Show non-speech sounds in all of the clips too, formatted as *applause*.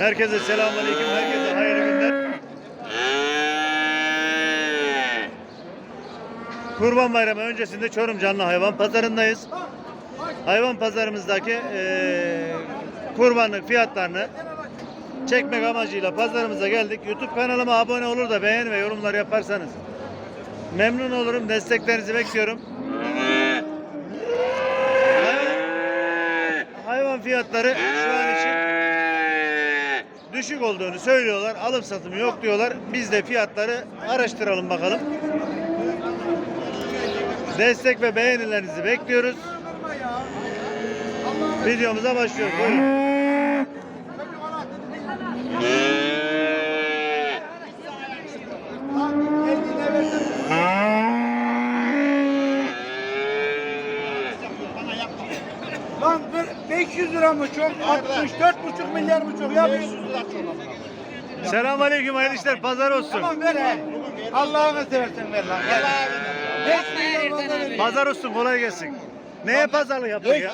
Herkese selamünaleyküm. Herkese hayırlı günler. Kurban Bayramı öncesinde Çorum Canlı Hayvan Pazarındayız. Hayvan pazarımızdaki eee kurbanlık fiyatlarını çekmek amacıyla pazarımıza geldik. YouTube kanalıma abone olur da beğen ve yorumlar yaparsanız memnun olurum. Desteklerinizi bekliyorum. Hayvan- Hayvan fiyatları şu an için düşük olduğunu söylüyorlar. Alım satımı yok diyorlar. Biz de fiyatları araştıralım bakalım. Destek ve beğenilerinizi bekliyoruz. Videomuza başlıyoruz. Buyurun. 800 lira mı çok? 64,5 milyar mı çok? Ya 500 lira çok. Selamun aleyküm hayırlı işler pazar olsun. Tamam ver he. Allah'ını seversen ver lan. Ver. Pazar olsun kolay gelsin. Neye pazarlık yaptın ya?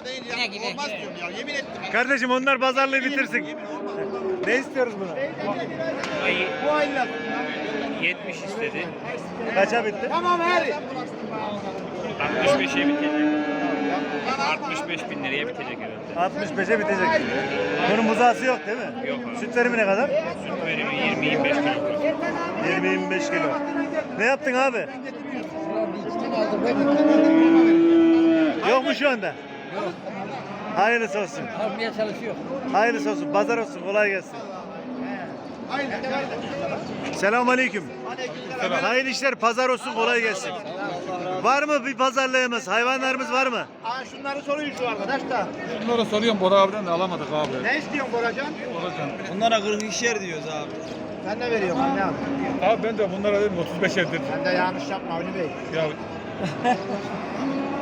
Olmaz diyorum ya yemin ettim. Kardeşim onlar pazarlığı bitirsin. Ne istiyoruz buna? Bu aylar. 70 istedi. Kaça bitti? Tamam her. 65'e bitecek. 65 bin liraya bitecek. 65'e bitecek. Bunun buzağısı yok değil mi? Yok abi. Süt verimi ne kadar? Süt verimi 20-25 kilogram. 20-25 kilo. Ne yaptın abi? Yok mu şu anda? Yok. Hayırlısı olsun. Almaya çalışıyor. Hayırlısı olsun. Pazar olsun. Kolay gelsin. Selamun aleyküm. Hayırlı işler. Pazar olsun. Kolay gelsin. Var mı bir pazarlığımız? Hayvanlarımız var mı? Aa şunları soruyor şu arkadaş da. Bunları soruyorum Bora abiden de alamadık abi. Ne istiyorsun Boracan? Boracan. Bunlara 42'şer diyoruz abi. Sen ne veriyorsun anne abi? Abi ben de bunlara dedim 35 dedim. Sen de yanlış yapma Avni Bey. Ya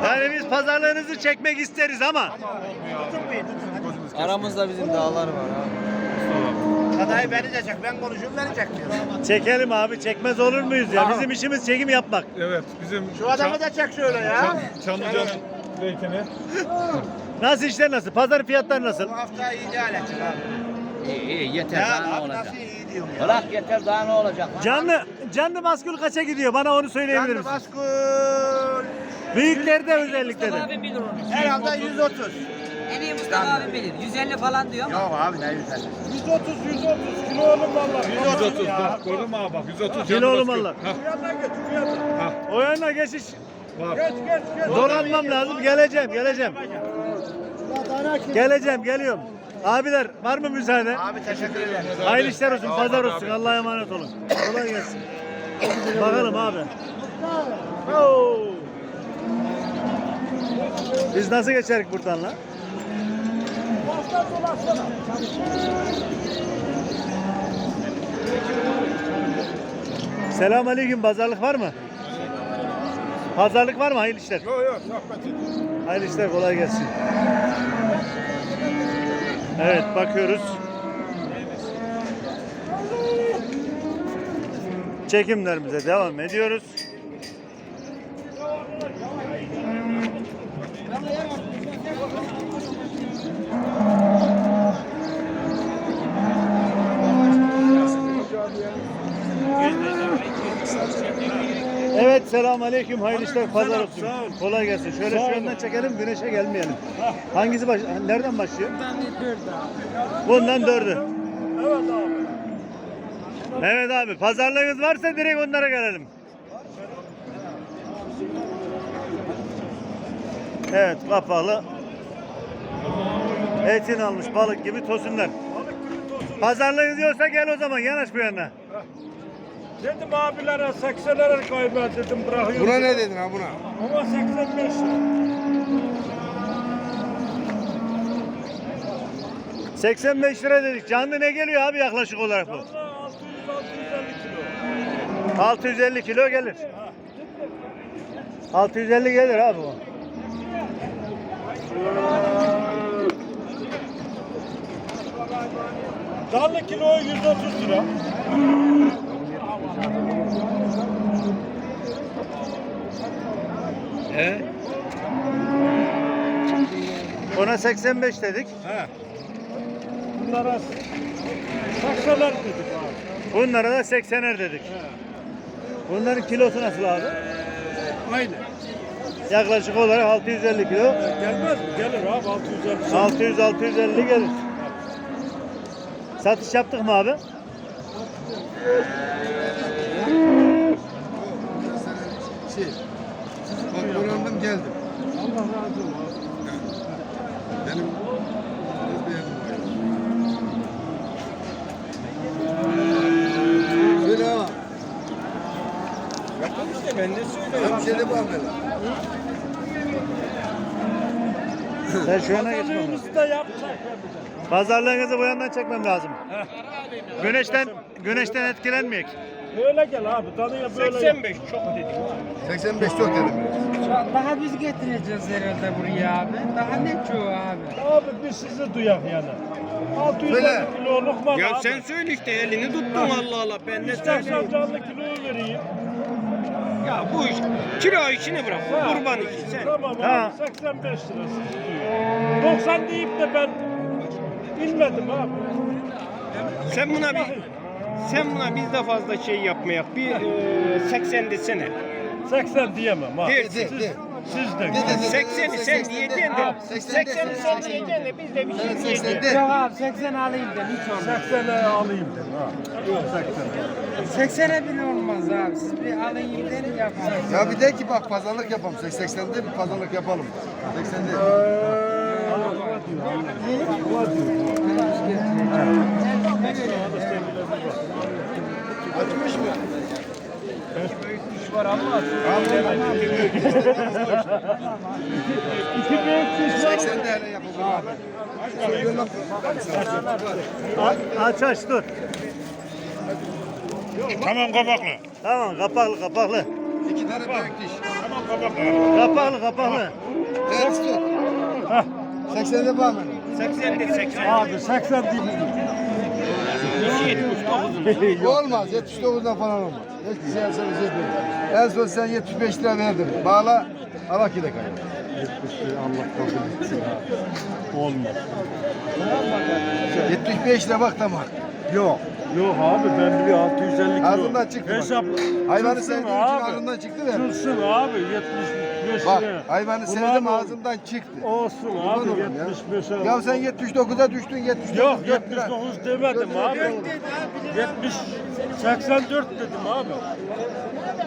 Yani biz pazarlığınızı çekmek isteriz ama. Aramızda bizim dağlar var abi. Kadayı beni de çek. Ben konuşuyorum beni çekmiyor. çekelim abi. Çekmez olur muyuz ya? Bizim işimiz çekim yapmak. Evet bizim Şu adamı da çek şöyle ya. Çamlıca'nın zeytini. Nasıl işler nasıl? Pazar fiyatları nasıl? Bu hafta iyi ideal edecek abi. İyi iyi yeter Ya daha ne abi olacak? nasıl iyi diyorum ya. Bırak yeter daha ne olacak? Canlı canlı maskul kaça gidiyor? Bana onu söyleyebilir Canlı misin? baskul. Büyüklerde özellikle de. Herhalde 130. Abim bilir. 150 falan diyor ama. Yok abi ne 150. 130 130 kilo oğlum valla. 130 bak mü abi bak 130 Kilo oğlum baskı. valla. Hah, hah, O yana geçiş. var. Dolanmam lazım. Geleceğim, geleceğim. Geleceğim, geliyorum. Abiler var mı müsaade? Abi teşekkür ederim. Hayırlı işler olsun, pazar olsun. Allah'a emanet olun. Kolay gelsin. Bakalım abi. Oo. Biz nasıl geçerik buradan lan? Selam aleyküm. Pazarlık var mı? Pazarlık var mı? Hayırlı işler. Yok yok sohbet. Hayırlı işler kolay gelsin. Evet bakıyoruz. Çekimlerimize devam ediyoruz. Evet selamun aleyküm hayırlı işler pazar olsun. Kolay gelsin. Şöyle şu yönden çekelim güneşe gelmeyelim. Hangisi baş nereden başlıyor? Bundan dördü. Evet abi. Evet abi pazarlığınız varsa direkt onlara gelelim. Evet kapalı. Etin almış balık gibi tosunlar. Pazarlığınız yoksa gel o zaman yanaş bu yana. Dedim abilere 80'lere kaybettim bırakıyorum. Buna ne dedin ha buna? Ama 85 lira. 85 lira dedik. Canlı ne geliyor abi yaklaşık olarak bu? Valla 600-650 kilo. 650 kilo gelir. 650 gelir abi bu. Dallı kilo 130 lira. Ona 85 dedik. Bunlara 80'ler dedik abi. Bunlara da 80'er dedik. Bunların kilosu nasıl abi? Aynı. Yaklaşık olarak 650 kilo. Gelmez mi? Gelir abi 650. 600-650 gelir. Satış yaptık mı abi? Şey, bak uğrandım geldim. Allah razı olsun. Benim Söyle ama. Yapalım işte ben ne söyleyeyim. Hem şeyde bu haberi. Ben şu yana geçmem lazım. Pazarlığımızı da yapacak. Pazarlığınızı bu yandan çekmem lazım. Güneşten güneşten etkilenmeyek. Böyle gel abi. Tanıya böyle. 85 çok dedim. 85 çok dedim. Daha biz getireceğiz herhalde buraya abi. Daha ne çoğu abi. Abi biz sizi duyak yani. 650 Söyle. kiloluk mal Ya abi. sen söyle işte elini tuttun Allah Allah ben ne İstersen söyleyeyim. canlı kiloyu vereyim. Ya bu iş kilo işini bırak Ha. kurban işi sen. Tamam Ha. abi 85 lira sizi duyuyor. 90 deyip de ben bilmedim abi. Sen buna bir sen buna biz de fazla şey yapmayak. Bir e, 80 desene. 80 diyemem abi. De, de, Siz, de. siz de. 80'i sen diyeceksin de. 80'i sen diyeceksin de biz de bir şey diyeceğiz. Yok abi 80 alayım da hiç olmaz. 80'e alayım dedim ha. Yok 80'e. 80'e bile olmaz abi. Siz bir alayım derim yaparız. Ya bir de ki bak pazarlık yapalım. 80'de bir pazarlık yapalım. 80'de. Açmış mı? İki büyük kuş var. 80'de hele yapalım Aç aç dur. Tamam kabaklı. Tamam kapaklı kapaklı. İki tane büyük diş. Tamam kabaklı. Kapaklı kapaklı. Evet tut. 80'de bağlı. 80 de 80. Abi 80 değil. Olmaz. 79'dan falan olmaz. Hiçbir şey etmeyin. En son sen 75 lira verdin. Bağla. Allah ki de kayın. Allah kabul etsin. Olmaz. 75 lira bak tamam. Yok. Yok abi ben biliyor 650 kilo. Ağzından çıktı bak. Hesap. Hayvanı Tutsun sevdiğim için ağzından çıktı ver. Tutsun abi 75 Bak lira. hayvanı sevdim o- ağzımdan çıktı. Olsun Kurban abi olayım ya. 75 lira. Ya sen 79'a düştün 79. Yok 4 lira. 79 demedim abi. 70 84 dedim abi.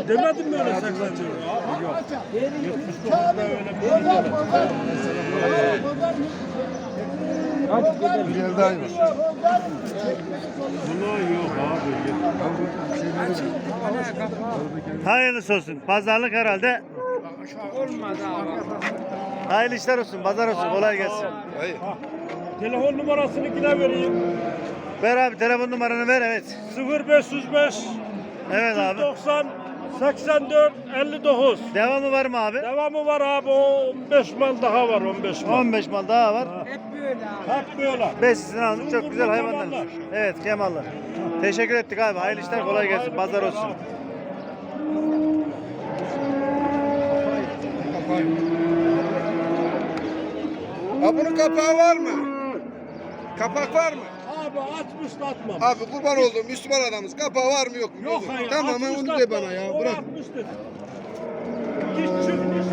Demedim mi öyle 84 abi yok. 79'da öyle bir şey demedim. Hayvan. Buna yok abi. Hayırlısı olsun. Pazarlık herhalde. Abi. Hayırlı işler olsun. Pazar olsun. Kolay gelsin. Hayır. Telefon numarasını yine vereyim. Ver abi telefon numaranı ver evet. 0505 Evet abi. 90 84 59. Devamı var mı abi? Devamı var abi o 15 mal daha var 15 mal. 15 mal daha var. Hep böyle abi. Hep böyle. Besisini aldık. Çok güzel hayvanlar. Kemallar. Evet Kemallar. Teşekkür ettik abi. Hayırlı işler kolay gelsin. Pazar olsun. Ha bunun kapağı var mı? Kapak var mı? Abi atmış da atmamış. Abi kurban olduğum Müslüman adamız. Kapağı var mı yok mu? Yok hayır. Tamam atmış onu de bana ya. Bırak. atmış dedi. Diş çıkmış.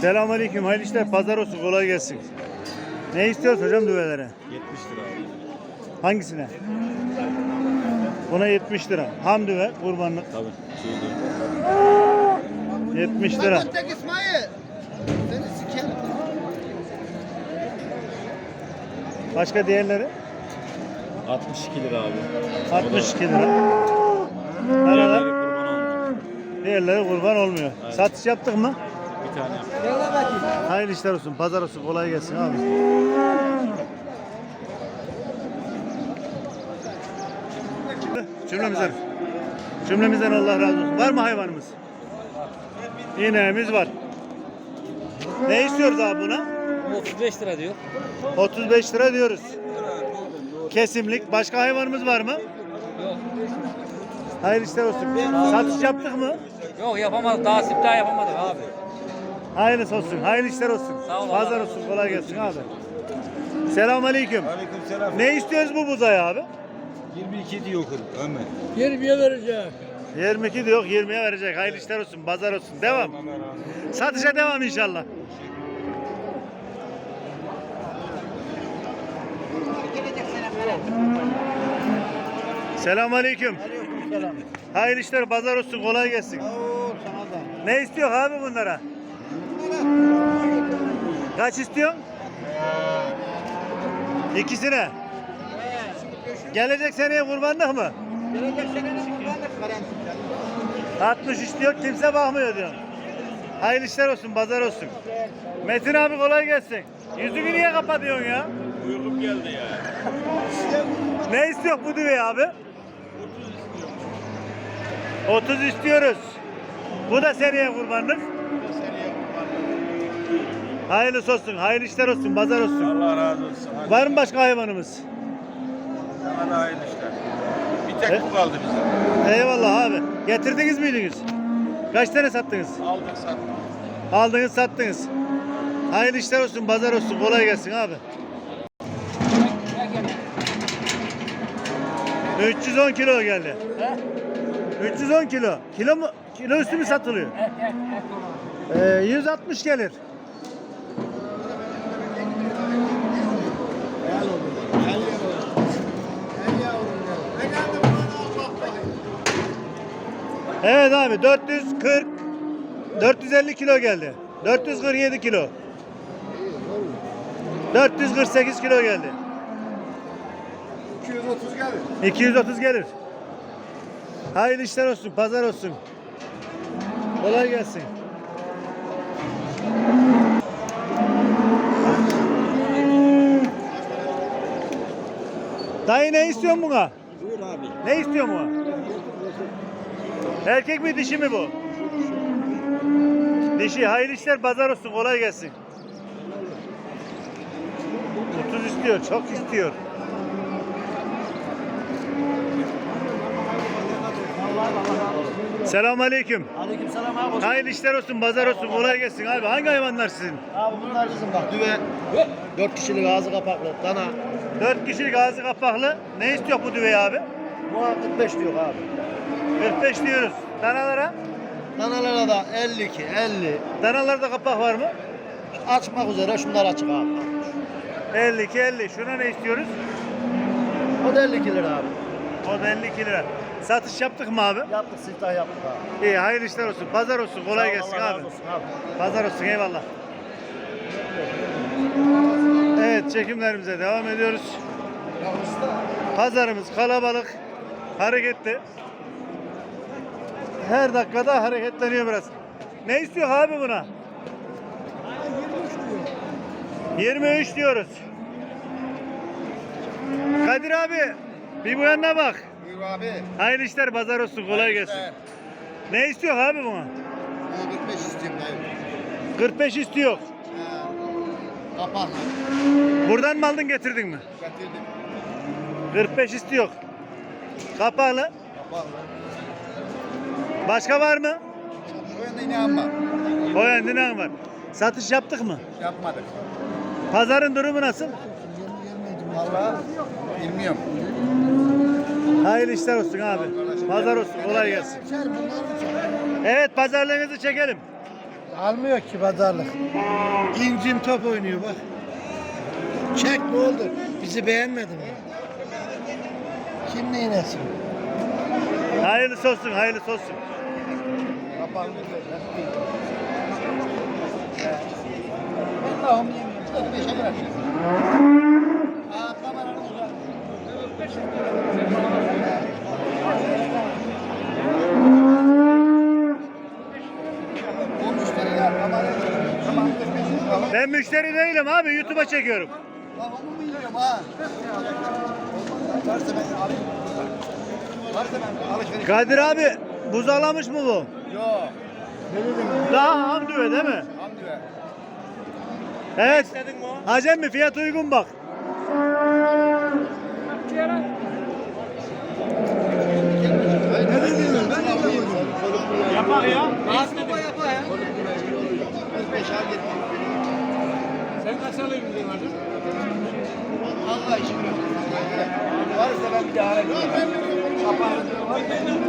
Diş Selamünaleyküm. Hayırlı işler. Pazar olsun. Kolay gelsin. Ne istiyorsun hocam düvelere? 70 lira. Hangisine? Buna 70 lira. Ham düve kurbanlık. Tabii. Şey 70 lira. İsmail. Seni sikerim. Başka diğerleri? 62 lira abi. 62 lira. Diğerleri kurban olmuyor. diğerleri kurban olmuyor. Satış yaptık mı? Bir tane yaptım. Hayırlı işler olsun. Pazar olsun. Kolay gelsin abi. Cümlemizden. Cümlemizden Allah razı olsun. Var mı hayvanımız? İneğimiz var. Ne istiyoruz abi buna? 35 lira diyor. 35 lira diyoruz. Kesimlik. Başka hayvanımız var mı? Yok. Hayırlı işler olsun. Satış yaptık mı? Yok yapamadık. Daha siftah yapamadık abi. Hayırlısı olsun. Hayırlı işler olsun. Sağ ol, Pazar olsun. Kolay gelsin abi. Selamun aleyküm. Aleykümselam. Ne istiyoruz bu buzaya abi? 22 diyor Ömer. 20'ye vereceğim. 22 diyor 20'ye verecek. Hayırlı işler olsun. Pazar olsun. Devam. Satışa devam inşallah. Selamun aleyküm. Hayırlı işler, pazar olsun, kolay gelsin. Ne istiyor abi bunlara? Kaç istiyorsun? İkisine. Gelecek seneye kurbanlık mı? Gelecek senenin kurbanlık garanti. 60 istiyor, kimse bakmıyor diyor. Hayırlı işler olsun, pazar olsun. Metin abi kolay gelsin. Yüzünü niye kapatıyorsun ya? Uyulum geldi ya. Ne istiyor bu düve abi? 30 istiyoruz. Bu da seneye kurbanlık. Hayırlısı olsun, hayırlı işler olsun, pazar olsun. Allah razı olsun. Hadi Var mı başka hayvanımız? sana da hayırlı işler. Bir tek bu kaldı bize. Eyvallah abi. Getirdiniz miydiniz? Kaç tane sattınız? Aldık sattık. Aldınız sattınız. Hayırlı işler olsun, pazar olsun. Kolay gelsin abi. 310 kilo geldi. 310 kilo. Kilo mu? Kilo üstü mü satılıyor? Ee, 160 gelir. Evet abi 440 450 kilo geldi. 447 kilo. 448 kilo geldi. 230 geldi. 230 gelir. Hayırlı işler olsun, pazar olsun. Kolay gelsin. Dayı ne istiyorsun buna? Buyur abi. Ne istiyorsun buna? Erkek mi dişi mi bu? Dişi. Hayırlı işler pazar olsun. Kolay gelsin. 30 istiyor. Çok istiyor. Selamun aleyküm. Aleykümselam abi. Hayırlı işler olsun, pazar olsun, kolay gelsin abi. Hangi hayvanlar sizin? Abi bunlar bizim bak düve. 4 kişilik ağzı kapaklı dana. 4 kişilik ağzı kapaklı. Ne istiyor bu düveyi abi? Bu 45 diyor abi. 45 diyoruz. Danalara? Danalara da 52, 50. Danalarda kapak var mı? Açmak üzere şunlar açık abi. 52 50. Şuna ne istiyoruz? O da 52 lira abi. O da 52 lira. Satış yaptık mı abi? Yaptık siftah yaptık abi. İyi hayırlı işler olsun. Pazar olsun. Kolay Sağ ol, gelsin Allah abi. razı olsun abi. Pazar olsun eyvallah. Evet çekimlerimize devam ediyoruz. Pazarımız kalabalık, hareketli. Her dakikada hareketleniyor biraz. Ne istiyor abi buna? 23 diyoruz. Kadir abi bir bu yanına bak. Buyur abi. Hayırlı işler pazar olsun kolay gelsin. Ne istiyor abi buna? 45 istiyorum dayı. 45 istiyor. Kapan. Buradan mı aldın getirdin mi? Getirdim. 45 istiyor. Kapalı. Kapan. Başka var mı? Yanda yine amma. O yandinan var. Satış yaptık mı? Yapmadık. Pazarın durumu nasıl? Vallahi bilmiyorum. Hayırlı işler olsun abi. Pazar olsun. Kolay gelsin. Evet pazarlığınızı çekelim. Almıyor ki pazarlık. İncin top oynuyor bak. Çek ne oldu? Bizi beğenmedi mi? Kim neyin etsin? Hayırlısı olsun. Hayırlısı olsun. Allah'ım yemiyorum. Beşe girer. Aa, kameranın uzak. Ben müşteri değilim abi. YouTube'a çekiyorum. Lan onu mu yiyorum ha? Varsa ben alayım. Varsa ben alışveriş. Kadir abi buzalamış mı bu? Yok. Daha ham düve değil mi? Hamdi be. Evet. Hacem mi? Fiyat uygun bak. Yapar ya. Sen kaç alıyorsun hacı?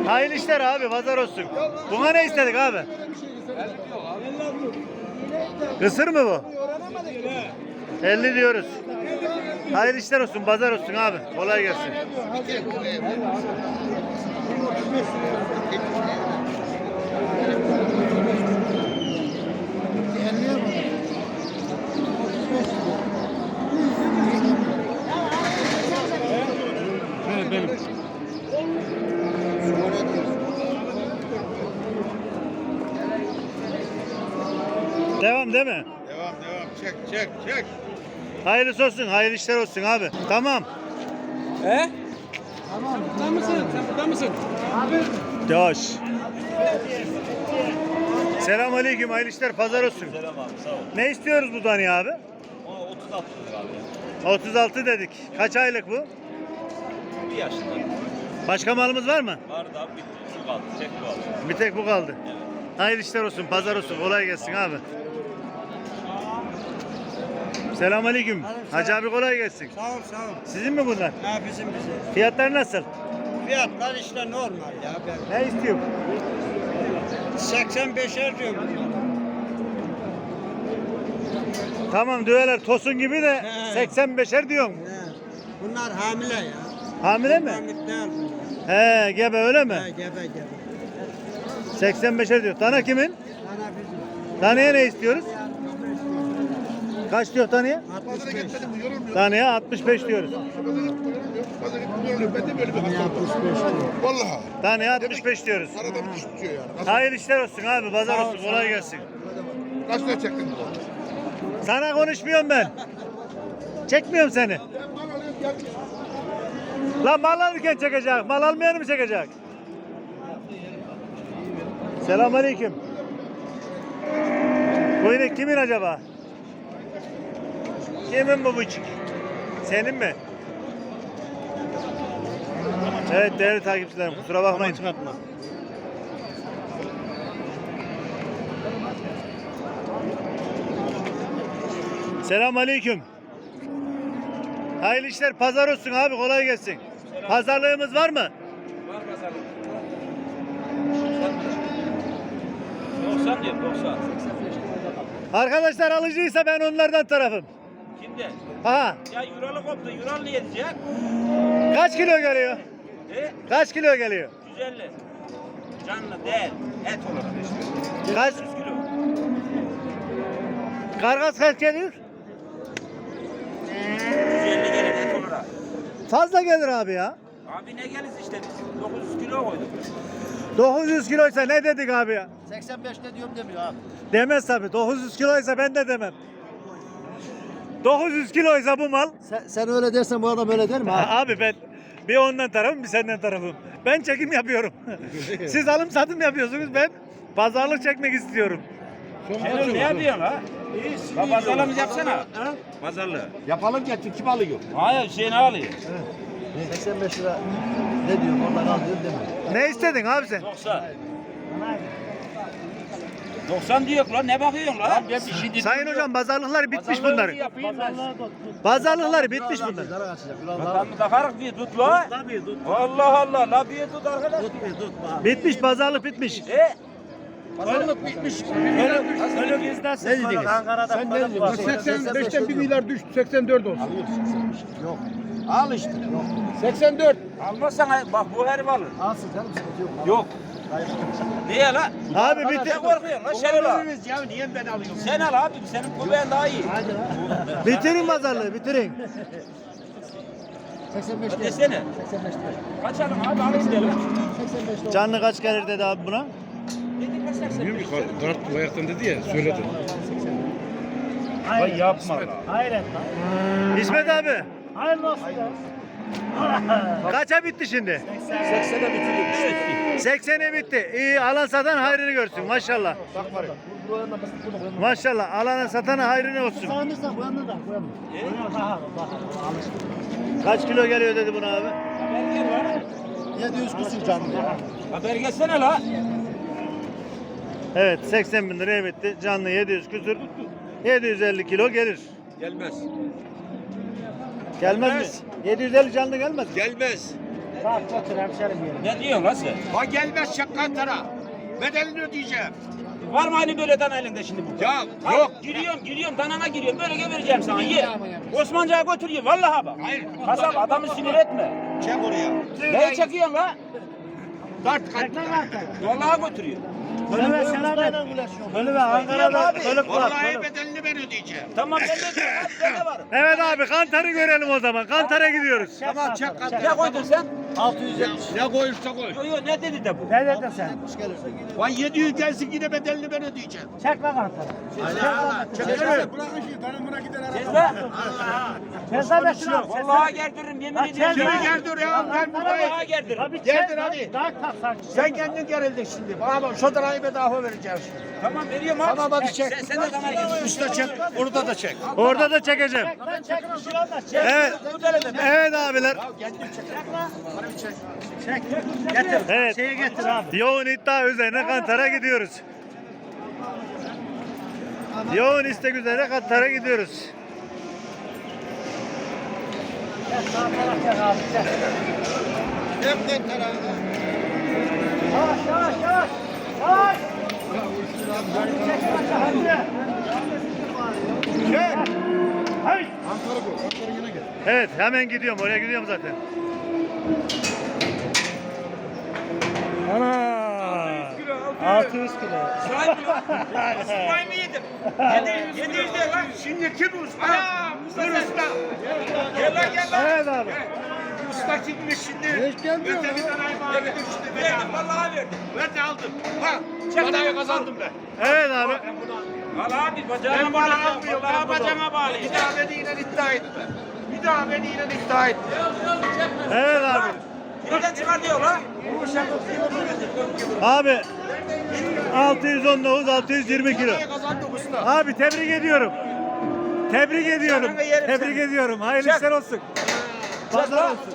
Hayırlı işler abi. Pazar olsun. Buna ne istedik abi? Kısır mı bu? 50 diyoruz. Hayırlı işler olsun. Pazar olsun abi. Kolay gelsin. Devam değil mi? Devam devam. Çek çek çek. Hayırlısı olsun. Hayırlı işler olsun abi. Tamam. Burada mısın? Sen burada mısın? Yavaş. Selam aleyküm. Hayırlı işler. Pazar olsun. Selam abi sağ ol. Ne istiyoruz bu tane abi? Ona 36 lira abi. 36 dedik. Kaç aylık bu? Bir yaşında. Başka malımız var mı? Vardı abi bitti. Şu kaldı. Çek bu abi. Bir tek bu kaldı. Evet. Hayırlı işler olsun. Pazar olsun. Kolay gelsin abi. Selam aleyküm. Hacı abi kolay gelsin. Sağ ol sağ ol. Sizin mi bunlar? Ha bizim bize. Fiyatlar nasıl? Fiyatlar işte normal ya. Ben Ne istiyor? 85'er diyorum. Tamam düveler tosun gibi de He. 85'er diyorum. He. Bunlar hamile ya. Hamile mi? He gebe öyle mi? Ha, gebe gebe. 85'er diyor. Tana kimin? Ana bizim. Taneye ne istiyoruz? Kaç diyor taneye? 65. Taneye 65 diyoruz. Vallahi. Taneye 65 diyoruz. Tutuyor yani. Hayırlı işler olsun abi. Pazar olsun. Kolay gelsin. Kaç lira çektin? Sana konuşmuyorum ben. Çekmiyorum seni. Lan mal alırken çekecek. Mal almayanı mı çekecek? Selamünaleyküm. Bu inek kimin acaba? Kimin bu buçuk? Senin mi? Evet değerli takipçilerim kusura bakmayın. Selamünaleyküm. Hayırlı işler pazar olsun abi kolay gelsin. Pazarlığımız var mı? Var pazarlık. 90 diyor 90. Arkadaşlar alıcıysa ben onlardan tarafım. Kimde? Aha Ya Yuralı koptu. Yural ne yedecek? kaç kilo geliyor? E? Kaç kilo geliyor? 150. Canlı değil. Et olarak işte. Kaç? 100 kilo. Kargas kaç geliyor? 150 gelir et olarak. Fazla gelir abi ya. Abi ne geliriz işte biz 900 kilo koyduk. 900 kiloysa ne dedik abi ya? 85'te diyorum demiyor abi. Demez tabi. 900 kiloysa ben de demem. 900 kiloysa bu mal. Sen, sen öyle dersen bu adam öyle der mi abi? *laughs* Abi ben bir ondan tarafım bir senden tarafım. Ben çekim yapıyorum. *laughs* Siz alım satım yapıyorsunuz ben pazarlık çekmek istiyorum. Sen ne yapıyorsun ha? Ha pazarlığımız yapsana. Ha? Pazarlığı. Yapalım getir kim alıyor? Hayır Hüseyin alıyor. 85 lira ne diyorum oradan al diyorum demiyor. Ne istedin abi sen? 90. 90 diyor lan ne bakıyorsun lan? Ben bir şey Sayın hocam pazarlıkları bitmiş bunların. Pazarlıkları bitmiş bunların. Zarar açacak. Ulan Tamam takarık bir tut la. Allah Allah la bir tut arkadaş. Bitmiş pazarlık bitmiş. E? Pazarlık bitmiş. Ne dediniz? Ankara'da Sen ne diyorsun? 85'ten 1 milyar düştü 84 olsun. Yok. Al işte. Yok. 84. Almazsan bak bu herif alır. Alsın canım sıkıntı yok. Yok. Niye la? Abi bitti. Ne korkuyorsun lan sen al. ya niye ben alıyorum? Sen al abi senin göbeğin daha iyi. Bitirin pazarlığı bitirin. 85 lira. Desene. 85 lira. Kaç alın abi al işte lan. 85 lira. Canlı kaç gelir dedi abi buna? Bilmiyorum ki kart ayaktan dedi ya söyledi. Ay yapma la. İsmet abi. Hayırlı olsun *laughs* Kaça bitti şimdi? 80'e bitirdik. 80'e bitti. İyi alan satan hayrını görsün maşallah. Maşallah alana satana hayrını olsun. Kaç kilo geliyor dedi buna abi? 700 küsür canlı. Haber gelsene la. Evet 80 bin liraya bitti. Canlı 700 küsür. 750 kilo gelir. Gelmez. Gelmez mi? 750 canlı gelmez mi? Gelmez. Bak otur hemşerim yerim. Ne diyorsun lan sen? Ha gelmez şakkantara. Bedelini ödeyeceğim. Var mı hani böyle dana elinde şimdi bu? Ya yok. Giriyorum giriyorum danana giriyorum böyle gebereceğim sana ye. Osmanlıca götürüyor vallahi bak. Hayır. Kasap adamı sinir etme. Çek oraya. Neyi çekiyorsun la? Dart kat. Vallahi götürüyor. Böyle ve selam Böyle ve Ankara'da böyle var. Vallahi bedelini ben ödeyeceğim. Tamam ben de ben de *laughs* varım. Evet abi kantarı görelim o zaman. Kantara gidiyoruz. Tamam çek kat. Ne koydun sen? 670. Ne koyursa koy. Yo, yo, ne dedi de bu? Ne dedin sen? Vay 700 gelsin yine bedelini ben ödeyeceğim. Çek lan kantarı. Cezbe. Ceza beşini al. Vallahi gerdiririm yemin ediyorum. Şimdi gerdir ya. Ben Vallahi gerdiririm. Gerdir hadi. Sen kendin gerildin şimdi. Bana bak şu bedava vereceğim şimdi. Tamam veriyorum abi. Tamam hadi çek. Sen, sen de bana gel. Üstte çek. Orada da çek. Orada da çekeceğim. Lan çek bir şey olmaz. Çek. Evet. Evet abiler. Çek. Getir. Evet. Şeyi getir abi. Yoğun iddia üzerine Kantar'a gidiyoruz. Yoğun istek üzerine Kantar'a gidiyoruz. Çek sağ taraf çek abi. Çek. Yavaş yavaş yavaş. Yavaş. Çek hadi çek hadi. Çek. Hayır. Evet hemen gidiyorum. Oraya gidiyorum zaten. Ana. 600 kilo. Vay mı yedim? 700 700 de lan. Şimdi kim usta? Ana Mustafa. usta. Gel lan gel lan. Evet abi. Usta kimmiş şimdi? Hiç gelmiyor. Öteki danayı bana verdim şimdi. Verdim vallahi verdim. Ben de aldım. Ha. Danayı kazandım ben. Evet abi. Al hadi bacağına almıyorum. Vallahi bacağıma bağlı. Bir daha beni yine iddia etme. Bir daha beni yine iddia etme. Evet abi. Nereden çıkar diyor lan? Abi 619 620 kilo. Abi tebrik ediyorum. Tebrik ediyorum. Tebrik ediyorum. Hayırlı işler olsun. Pazar olsun.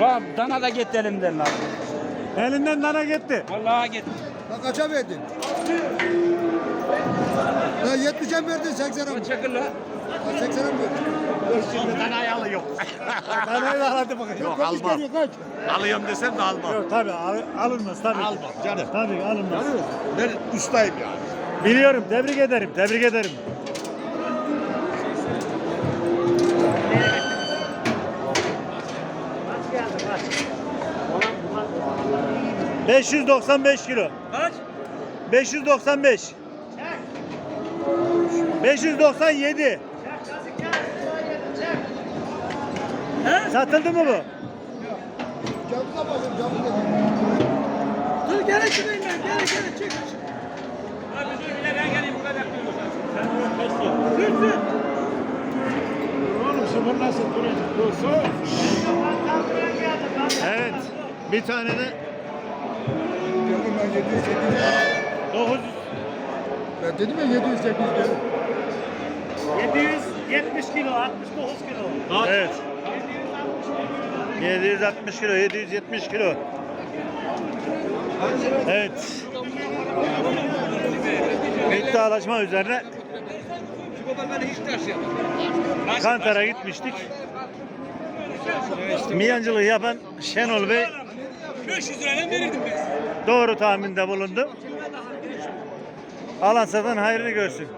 Bak dana da gitti elimden lan. Elinden dana gitti. Vallahi gitti. Bak kaça verdin? Ya 70'e mi verdin 80'e mi? Çakır lan. 80'e mi verdin? Danayı alıyor. Danayı da hadi bakayım. Yok almam. Kaç? Alıyorum desem de almam. Yok tabii al- alınmaz tabii. Almam canım. Tabii alınmaz. Ben ustayım yani. Biliyorum. Tebrik ederim. Tebrik ederim. ...595 kilo. Kaç? 595. 597. Satıldı mı bu? Camına bakın camına. Dur geri çıkayım ben. Geri geri çık. Abi dur yine ben geleyim burada bekliyorum. Evet. Bir tane de Dedim ben 700 800. 900 Ben dedim ya 700 800 dedim. 770 kilo, 69 kilo. Evet. 760 kilo, 770 kilo. Evet. İddialaşma üzerine Kantar'a gitmiştik. Miyancılığı yapan Şenol Bey 500 liraya verirdim ben. doğru tahminde bulundu. Alan satan hayrını görsün.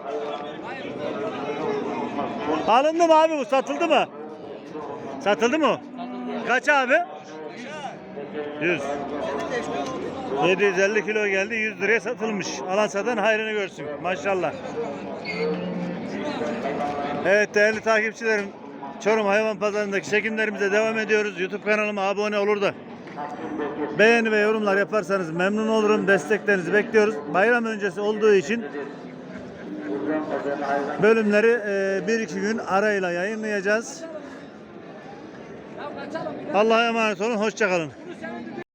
Alındı mı abi bu? Satıldı mı? Satıldı mı? Kaç abi? 100. 750 kilo geldi 100 liraya satılmış. Alan satan hayrını görsün. Maşallah. Evet değerli takipçilerim. Çorum Hayvan Pazarı'ndaki çekimlerimize devam ediyoruz. YouTube kanalıma abone olur da beğeni ve yorumlar yaparsanız memnun olurum. Desteklerinizi bekliyoruz. Bayram öncesi olduğu için bölümleri e, bir iki gün arayla yayınlayacağız. Allah'a emanet olun. Hoşçakalın.